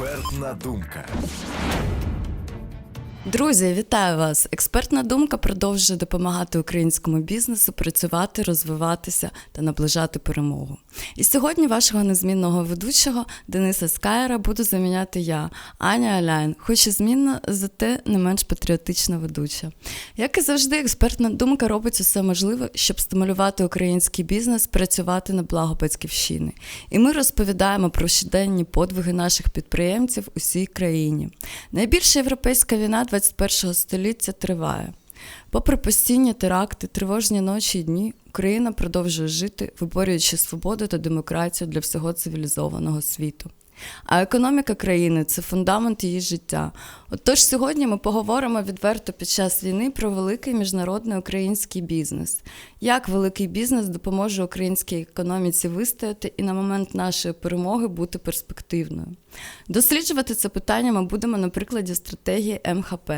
Експертна думка. Друзі, вітаю вас! Експертна думка продовжує допомагати українському бізнесу працювати, розвиватися та наближати перемогу. І сьогодні вашого незмінного ведучого Дениса Скайера буду заміняти я, Аня Аляйн, хоч і змінна, зате не менш патріотична ведуча. Як і завжди, експертна думка робить усе можливе, щоб стимулювати український бізнес працювати на благо батьківщини. І ми розповідаємо про щоденні подвиги наших підприємців у всій країні. Найбільша європейська війна 21 століття триває. Попри постійні теракти, тривожні ночі і дні, Україна продовжує жити, виборюючи свободу та демократію для всього цивілізованого світу. А економіка країни це фундамент її життя. Отож, сьогодні ми поговоримо відверто під час війни про великий міжнародний український бізнес. Як великий бізнес допоможе українській економіці вистояти і на момент нашої перемоги бути перспективною. Досліджувати це питання ми будемо на прикладі стратегії МХП.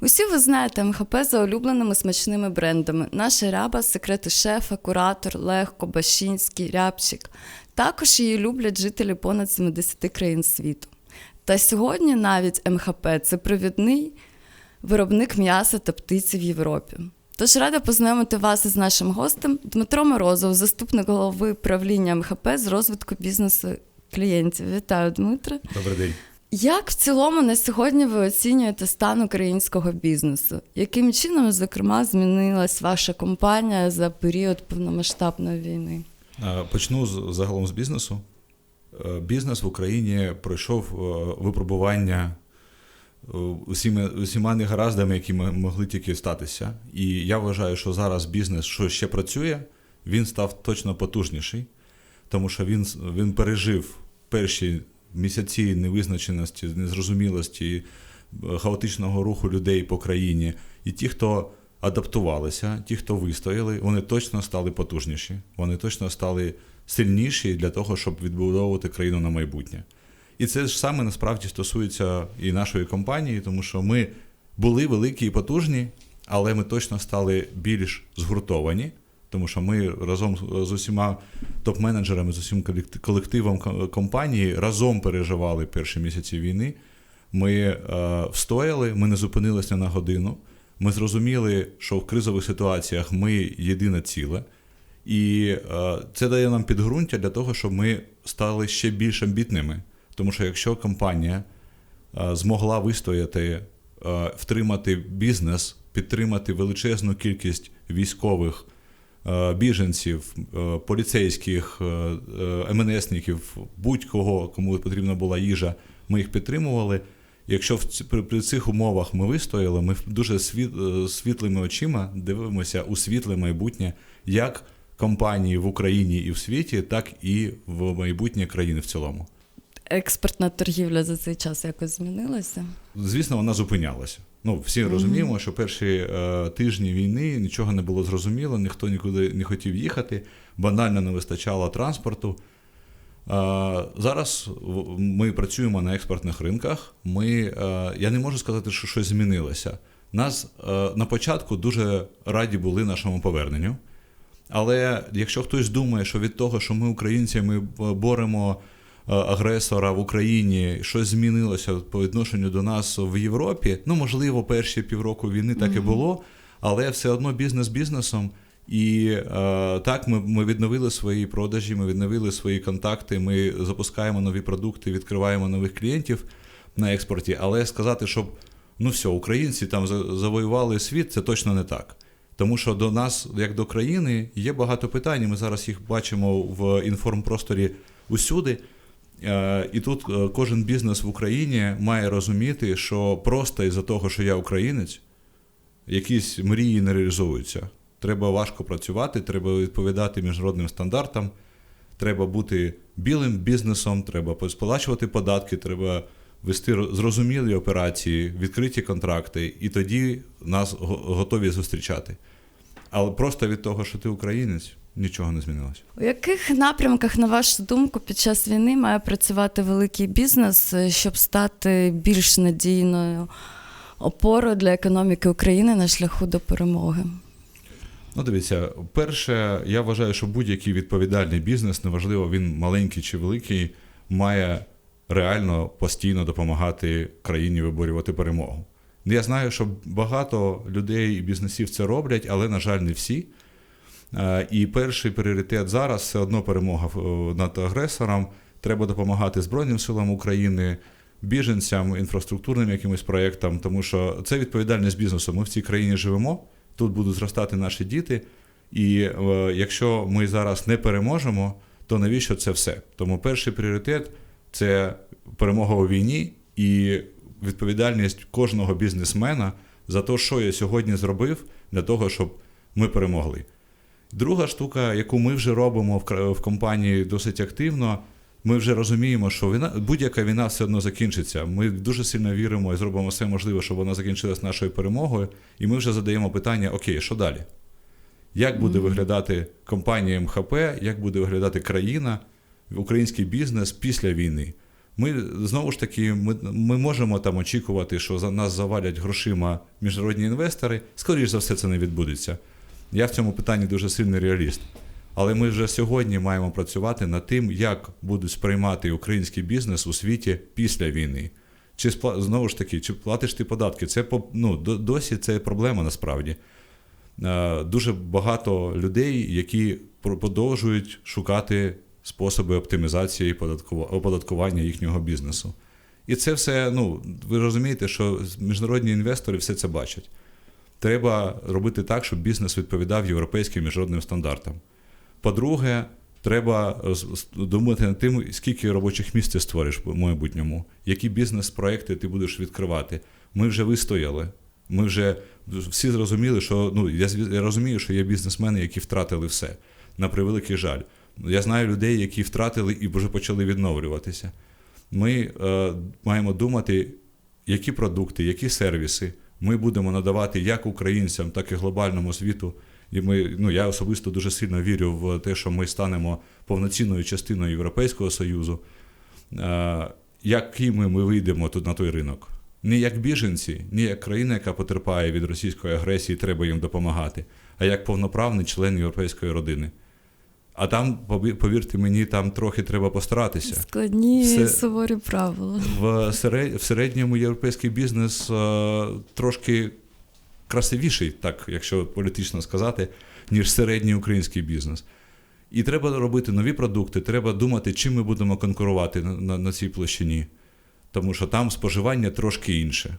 Усі ви знаєте МХП за улюбленими смачними брендами: наша ряба, секрети шефа, куратор, легко, Бащинський, рябчик. Також її люблять жителі понад 70 країн світу. Та сьогодні навіть МХП це провідний виробник м'яса та птиці в Європі. Тож рада познайомити вас із нашим гостем Дмитро Морозов, заступник голови правління МХП з розвитку бізнесу клієнтів. Вітаю, Дмитре. Добрий день. Як в цілому на сьогодні ви оцінюєте стан українського бізнесу? Яким чином, зокрема, змінилась ваша компанія за період повномасштабної війни? Е, Почну з- загалом з бізнесу. Е, Бізнес в Україні пройшов е, випробування усіма, усіма негараздами, які могли тільки статися. І я вважаю, що зараз бізнес, що ще працює, він став точно потужніший, тому що він, він пережив перші місяці невизначеності, незрозумілості, хаотичного руху людей по країні. І ті, хто адаптувалися, ті, хто вистояли, вони точно стали потужніші, вони точно стали сильніші для того, щоб відбудовувати країну на майбутнє. І це ж саме насправді стосується і нашої компанії, тому що ми були великі і потужні, але ми точно стали більш згуртовані, тому що ми разом з- усіма топ-менеджерами, з усім колективом компанії разом переживали перші місяці війни. Ми е, встояли, ми не зупинилися на годину. Ми зрозуміли, що в кризових ситуаціях ми єдине ціле. І е, це дає нам підґрунтя для того, щоб ми стали ще більш амбітними. Тому що якщо компанія е, змогла вистояти, е, втримати бізнес, підтримати величезну кількість військових, біженців, поліцейських, МНСників, будь-кого, кому потрібна була їжа, ми їх підтримували. Якщо в ці- при, при цих умовах ми вистояли, ми дуже світ, е, світлими очима дивимося у світле майбутнє як компанії в Україні і в світі, так і в майбутнє країни в цілому. Експортна торгівля за цей час якось змінилася? Звісно, вона зупинялася. Ну, всі розуміємо, що перші е, тижні війни нічого не було зрозуміло, ніхто нікуди не хотів їхати, банально не вистачало транспорту. Зараз ми працюємо на експортних ринках. Ми, я не можу сказати, що щось змінилося. Нас на початку дуже раді були нашому поверненню. Але якщо хтось думає, що від того, що ми українці, ми боремо агресора в Україні, щось змінилося по відношенню до нас в Європі, ну можливо, перші півроку війни так і було, але все одно бізнес бізнесом. І е, так, ми, ми відновили свої продажі, ми відновили свої контакти, ми запускаємо нові продукти, відкриваємо нових клієнтів на експорті. Але сказати, щоб ну все, українці там завоювали світ, це точно не так. Тому що до нас, як до країни, є багато питань. Ми зараз їх бачимо в інформпросторі усюди. Е, І тут е, кожен бізнес в Україні має розуміти, що просто із-за того, що я українець, якісь мрії не реалізовуються. Треба важко працювати, треба відповідати міжнародним стандартам, треба бути білим бізнесом, треба сплачувати податки, треба вести зрозумілі операції, відкриті контракти, і тоді нас готові зустрічати. Але просто від того, що ти українець, нічого не змінилося. У яких напрямках, на вашу думку, під час війни має працювати великий бізнес, е, щоб стати більш надійною опорою для економіки України на шляху до перемоги? Ну, дивіться, перше, я вважаю, що будь-який відповідальний бізнес, неважливо він маленький чи великий, має реально постійно допомагати країні виборювати перемогу. Я знаю, що багато людей і бізнесів це роблять, але, на жаль, не всі. Е, І перший пріоритет зараз все одно перемога е, над агресором. Треба допомагати Збройним силам України, біженцям, інфраструктурним якимось проєктам, тому що це відповідальність бізнесу. Ми в цій країні живемо, тут будуть зростати наші діти. І е, якщо ми зараз не переможемо, то навіщо це все? Тому перший пріоритет це перемога у війні і відповідальність кожного бізнесмена за те, що я сьогодні зробив для того, щоб ми перемогли. Друга штука, яку ми вже робимо в, компанії досить активно, ми вже розуміємо, що війна, будь-яка війна все одно закінчиться. Ми дуже сильно віримо і зробимо все можливе, щоб вона закінчилась нашою перемогою. І ми вже задаємо питання: окей, що далі? Як буде виглядати компанія МХП, як буде виглядати країна, український бізнес після війни? Ми знову ж таки ми, ми можемо там очікувати, що за нас завалять грошима міжнародні інвестори. Скоріше за все, це не відбудеться. Я в цьому питанні дуже сильний реаліст. Але ми вже сьогодні маємо працювати над тим, як будуть сприймати український бізнес у світі після війни. Чи спла- знову ж таки, чи платиш ти податки? Це ну, досі це проблема насправді. Е, Дуже багато людей, які продовжують шукати способи оптимізації і оподаткування їхнього бізнесу. І це все, ну, ви розумієте, що міжнародні інвестори все це бачать. Треба робити так, щоб бізнес відповідав європейським міжнародним стандартам. По-друге, треба е, думати над тим, скільки робочих місць ти створиш в майбутньому, які бізнес-проекти ти будеш відкривати. Ми вже вистояли. Ми вже всі зрозуміли, що ну я, я розумію, що є бізнесмени, які втратили все. На превеликий жаль. Я знаю людей, які втратили і вже почали відновлюватися. Ми е, маємо думати, які продукти, які сервіси ми будемо надавати як українцям, так і глобальному світу. І ми, ну я особисто дуже сильно вірю в те, що ми станемо повноцінною частиною Європейського Союзу. Е, якими ми вийдемо тут на той ринок? Не як біженці, не як країна, яка потерпає від російської агресії, треба їм допомагати, а як повноправний член європейської родини. А там, повірте мені, там трохи треба постаратися. Складні Все- суворі правила. В, серед, в середньому європейський бізнес е, трошки красивіший, так, якщо політично сказати, ніж середній український бізнес. І треба робити нові продукти, треба думати, чим ми будемо конкурувати на, на, на цій площині. Тому що там споживання трошки інше.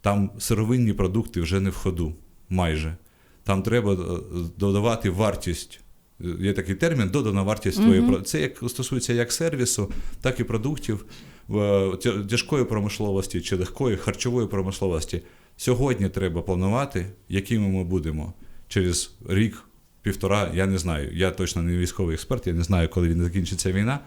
Там сировинні продукти вже не в ходу, майже. Там треба е, додавати вартість. Е, Є такий термін додана вартість твоєї Мгм. Це як стосується як сервісу, так і продуктів тяжкої промисловості чи легкої харчової промисловості. Сьогодні треба планувати, якими ми будемо через рік, півтора. Я не знаю. Я точно не військовий експерт, я не знаю, коли він закінчиться війна.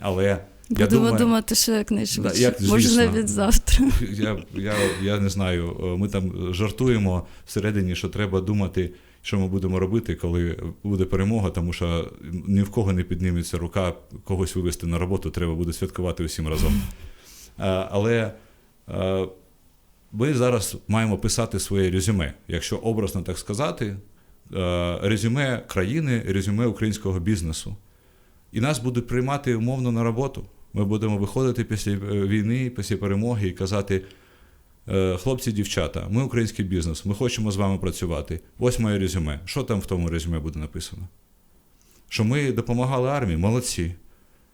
Але я Будемо думаю, думати, що якнайшвидше. Да, як, Може, навіть завтра. я, я, я не знаю, е, ми там жартуємо всередині, що треба думати, що ми будемо робити, коли буде перемога, тому що ні в кого не підніметься рука когось вивести на роботу, треба буде святкувати усім разом. Е, Але е, ми зараз маємо писати своє резюме, якщо образно так сказати, е, резюме країни, резюме українського бізнесу. І нас будуть приймати умовно на роботу. Ми будемо виходити після е, війни, після перемоги і казати: «Е, хлопці, дівчата, ми український бізнес, ми хочемо з вами працювати. Ось моє резюме. Що там в тому резюме буде написано? Що ми допомагали армії, молодці.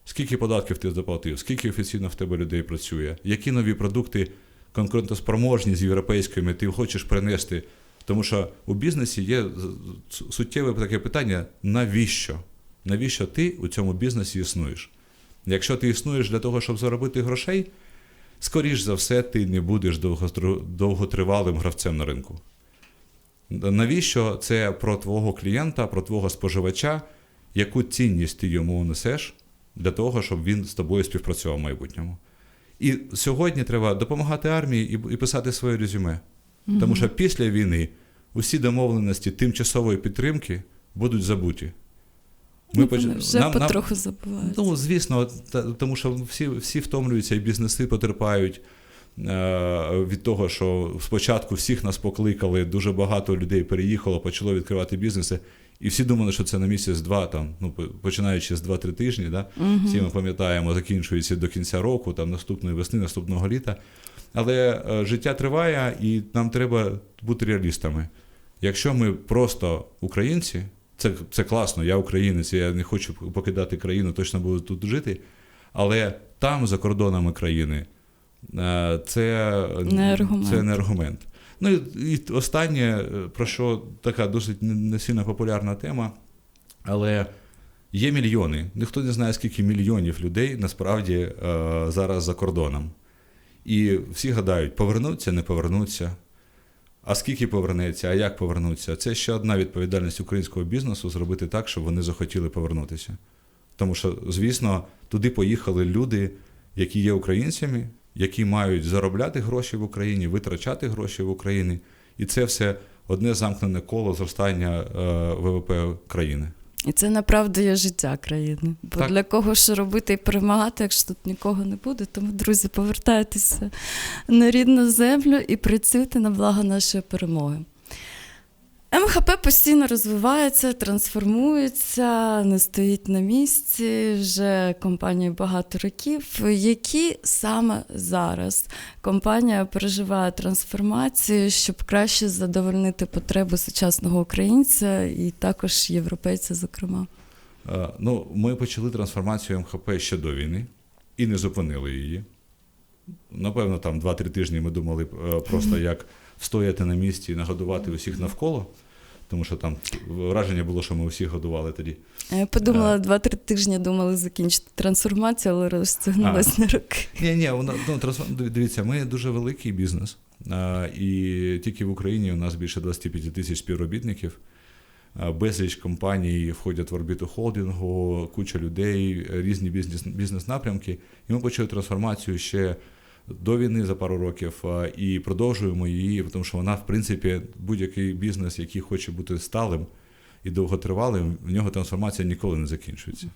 Скільки податків ти заплатив, скільки офіційно в тебе людей працює, які нові продукти конкурентоспроможні з ти хочеш принести? Тому що у бізнесі є суттєве таке питання: навіщо? Навіщо ти у цьому бізнесі існуєш? Якщо ти існуєш для того, щоб заробити грошей, скоріш за все, ти не будеш довготривалим гравцем на ринку. Навіщо це про твого клієнта, про твого споживача, яку цінність ти йому несеш для того, щоб він з тобою співпрацював в майбутньому? І сьогодні треба допомагати армії і, писати своє резюме. Тому що після війни усі домовленості тимчасової підтримки будуть забуті. Ми поч- Ну, вже нам- нам- потроху забувають. Ну, звісно, тому що всі, всі втомлюються, і бізнеси потерпають е, від того, що спочатку всіх нас покликали, дуже багато людей переїхало, почало відкривати бізнеси. І всі думали, що це на місяць-два, там, ну, починаючи з 2-3 тижні, да? всі ми пам'ятаємо, закінчується до кінця року, там, наступної весни, наступного літа. Але е, життя триває, і нам треба бути реалістами. Якщо ми просто українці, це, це класно, я українець, я не хочу покидати країну, точно буду тут жити. Але там, за кордонами країни, е, це Не аргумент. Це не аргумент. Ну і, останнє, е, про що така досить не сильно популярна тема, але є мільйони. Ніхто не знає, скільки мільйонів людей насправді е, зараз за кордоном. І всі гадають, повернуться, не повернуться. А скільки повернеться, а як повернуться? Це ще одна відповідальність українського бізнесу зробити так, щоб вони захотіли повернутися. Тому що, звісно, туди поїхали люди, які є українцями, які мають заробляти гроші в Україні, витрачати гроші в Україні. І це все одне замкнене коло зростання е, ВВП країни. І це направду є життя країни. Бо Так. для кого ж робити і перемагати, якщо тут нікого не буде. Тому, друзі, повертайтеся на рідну землю і працюйте на благо нашої перемоги. МХП постійно розвивається, трансформується, не стоїть на місці. Вже компанії багато років. Які саме зараз компанія переживає трансформацію, щоб краще задовольнити потреби сучасного українця і також європейця, зокрема? Е, Ну, ми почали трансформацію МХП ще до війни і не зупинили її. Напевно, там 2-3 тижні ми думали е, просто як встояти на місці і нагодувати усіх навколо, тому що там враження було, що ми усіх годували тоді. Я подумала, два-три тижні думали закінчити трансформацію, але розтягнулася на роки. Ні, ні, вона ну, трансформ- дивіться, ми дуже великий бізнес. А, і тільки в Україні у нас більше 25 тисяч співробітників. А, Безліч компаній входять в орбіту холдингу, куча людей, різні бізнес, бізнес-напрямки. І ми почали трансформацію ще до війни за пару років і продовжуємо її, тому що вона, в принципі, будь-який бізнес, який хоче бути сталим і довготривалим, в нього трансформація ніколи не закінчується.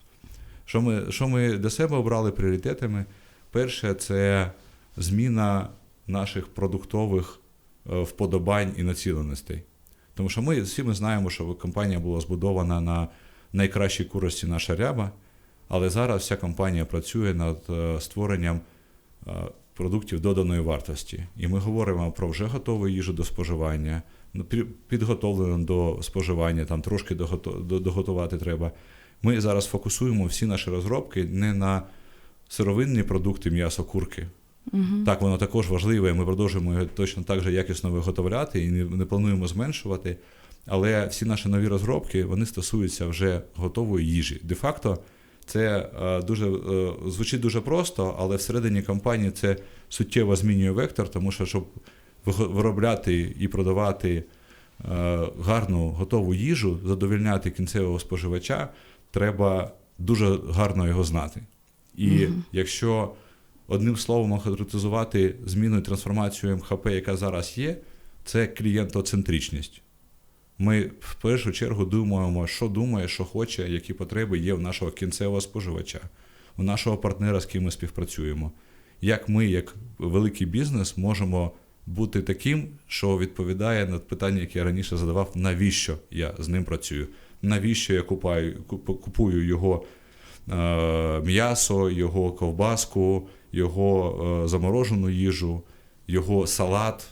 Що ми, що ми для себе обрали пріоритетами? Перше, це зміна наших продуктових е, вподобань і націленостей. Тому що ми всі ми знаємо, що компанія була збудована на найкращій курості наша ряба, але зараз вся компанія працює над е, створенням е, продуктів доданої вартості. І ми говоримо про вже готову їжу до споживання, ну, підготовлену до споживання, там трошки доготувати треба. Ми зараз фокусуємо всі наші розробки не на сировинні продукти м'ясо, курки. Так, воно також важливе. Ми продовжуємо його точно так же якісно виготовляти і не, не плануємо зменшувати. Але всі наші нові розробки вони стосуються вже готової їжі. Де-факто, це е, дуже е, звучить дуже просто, але всередині компанії це суттєво змінює вектор, тому що щоб виробляти і продавати е, гарну готову їжу, задовільняти кінцевого споживача, треба дуже гарно його знати. І якщо одним словом охарактеризувати зміну і трансформацію МХП, яка зараз є, це клієнтоцентричність. Ми в першу чергу думаємо, що думає, що хоче, які потреби є в нашого кінцевого споживача, у нашого партнера, з ким ми співпрацюємо. Як ми, як великий бізнес, можемо бути таким, що відповідає на питання, яке я раніше задавав, навіщо я з ним працюю, навіщо я купаю, купую його е, м'ясо, його ковбаску, його е, заморожену їжу, його салат.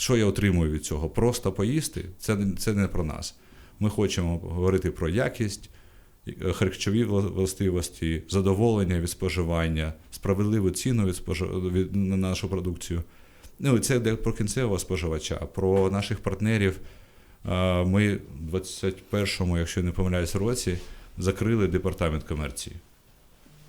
Що я отримую від цього? Просто поїсти це, це не про нас. Ми хочемо говорити про якість, е, харчові властивості, задоволення від споживання, справедливу ціну від, спожи- від на нашу продукцію. Ну, це йде про кінцевого споживача, про наших партнерів. Ми в 21-му, якщо не помиляюсь, році закрили департамент комерції.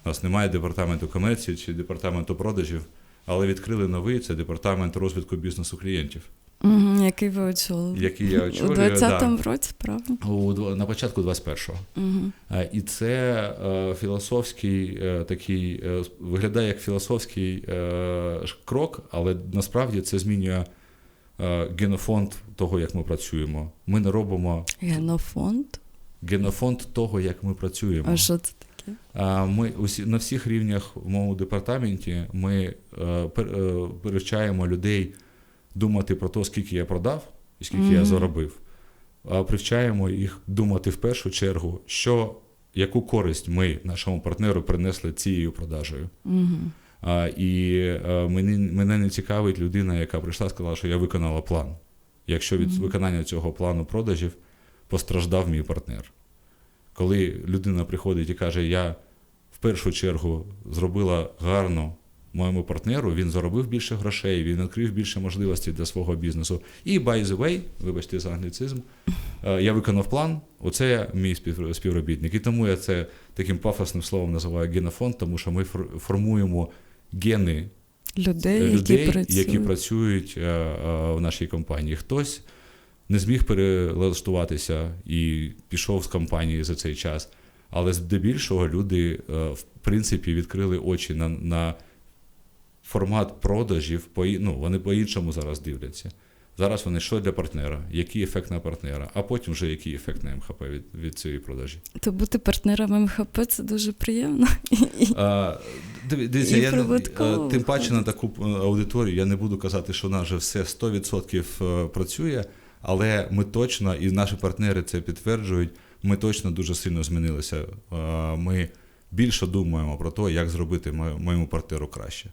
У нас немає департаменту комерції чи департаменту продажів, але відкрили новий це департамент розвитку бізнесу клієнтів, Угу, який ви очолили? який я У очолюю 20-му році, правда? у, на початку 21-го. Угу. І це е, філософський е, такий, е, виглядає як філософський е, крок, але насправді це змінює е, генофонд того, як ми працюємо. Ми не робимо Генофонд. генофонд того, як ми працюємо. А що це таке? Ми усі на всіх рівнях в моєму департаменті ми е, перевчаємо людей думати про те, скільки я продав і скільки я Мгм. заробив. а привчаємо їх думати в першу чергу, що яку користь ми нашому партнеру принесли цією продажею. Угу. А, і е, мене, мене не цікавить людина, яка прийшла і сказала, що я виконала план. Якщо від Мгм. виконання цього плану продажів постраждав мій партнер. Коли людина приходить і каже, я в першу чергу зробила гарно моєму партнеру, він заробив більше грошей, він відкрив більше можливостей для свого бізнесу. І by the way, вибачте за англіцизм, е, я виконав план, оце мій спів- співробітник. І тому я це таким пафосним словом називаю генофонд, тому що ми фор- формуємо гени Людей, людей, які працюють. які працюють е, е, в нашій компанії. Хтось не зміг перелаштуватися і пішов з компанії за цей час. Але здебільшого люди, е, в принципі, відкрили очі на, на формат продажів. По, ну, вони по-іншому зараз дивляться. Зараз вони що для партнера, який ефект на партнера, а потім вже який ефект на МХП від, від цієї продажі. То бути партнером МХП це дуже приємно. А, Дивіться, І я не- прибутково е, тим паче на таку е, аудиторію я не буду казати, що нас вже все 100% е, працює, але ми точно, і наші партнери це підтверджують, ми точно дуже сильно змінилися. Е, Ми більше думаємо про те, як зробити моєму партнеру краще,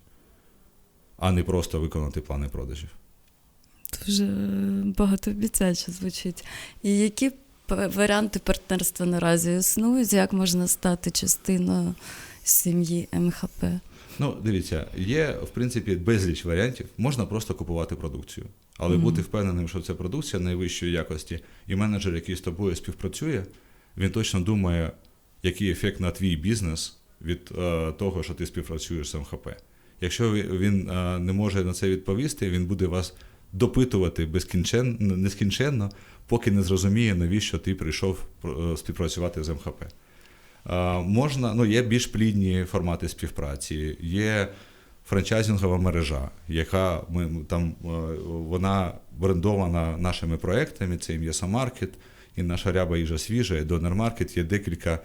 а не просто виконати плани продажів. Дуже багатообіцяюче звучить. І які варіанти партнерства наразі існують? Як можна стати частиною сім'ї МХП? Ну, дивіться, є в принципі безліч варіантів. Можна просто купувати продукцію, але Мгм. бути впевненим, що це продукція найвищої якості, і менеджер, який з тобою співпрацює, він точно думає, який ефект на твій бізнес від е, того, що ти співпрацюєш з МХП. Якщо він е, не може на це відповісти, він буде вас допитувати безкінченно, нескінченно, поки не зрозуміє, навіщо ти прийшов е, співпрацювати з МХП. Е, Можна, ну, є більш плідні формати співпраці, є франчайзингова мережа, яка ми там е, вона брендована нашими проектами. Це і Маркет, і наша ряба їжа свіжа, і Донер Маркет. Є декілька е,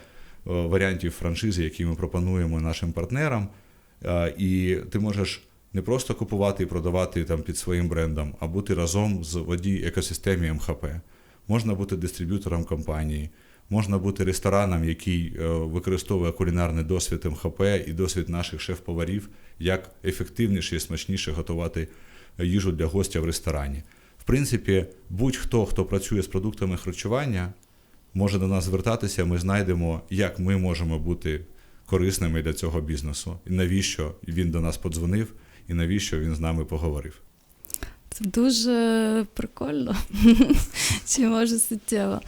варіантів франшизи, які ми пропонуємо нашим партнерам. Е, І ти можеш не просто купувати і продавати там під своїм брендом, а бути разом з в одній екосистемі МХП. Можна бути дистриб'ютором компанії, можна бути рестораном, який е, використовує кулінарний досвід МХП і досвід наших шеф-поварів, як ефективніше і смачніше готувати їжу для гостя в ресторані. В принципі, будь-хто, хто працює з продуктами харчування, може до нас звертатися, ми знайдемо, як ми можемо бути корисними для цього бізнесу, і навіщо він до нас подзвонив, і навіщо він з нами поговорив. Це дуже прикольно, чи може суттєво.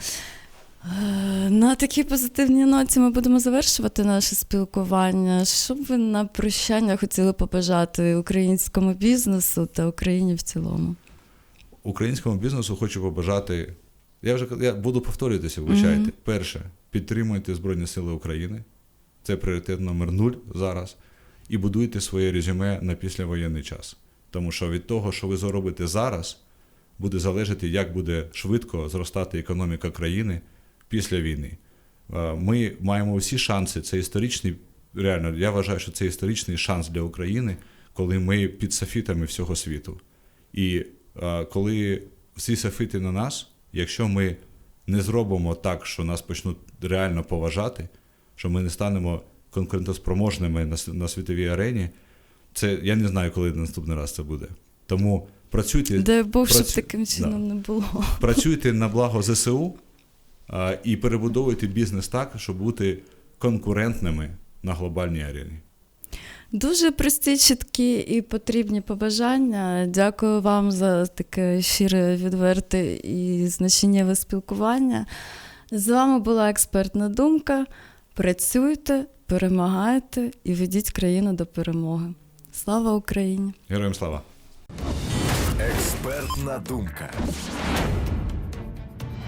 Е, На такій позитивній ноті ми будемо завершувати наше спілкування. Що б ви на прощання хотіли побажати українському бізнесу та Україні в цілому? Українському бізнесу хочу побажати. Я вже я буду повторюватися, вибачайте. Мгм. Перше, підтримуйте Збройні Сили України. Це пріоритет номер нуль зараз. І будуйте своє резюме на післявоєнний час. Тому що від того, що ви заробите зараз, буде залежати, як буде швидко зростати економіка країни після війни. Е, Ми маємо всі шанси. Це історичний, реально, я вважаю, що це історичний шанс для України, коли ми під софітами всього світу. І е, коли всі софіти на нас, якщо ми не зробимо так, що нас почнуть реально поважати, що ми не станемо конкурентоспроможними на, світовій арені, це я не знаю, коли наступний раз це буде. Тому працюйте, Дай Бог, щоб таким чином не було. працюйте на благо ЗСУ і перебудовуйте бізнес так, щоб бути конкурентними на глобальній арені. Дуже прості, чіткі і потрібні побажання. Дякую вам за таке щире, відверте і значеннєве спілкування. З вами була експертна думка. Працюйте, перемагайте і ведіть країну до перемоги. Слава Україні! Героям слава! Експертна думка.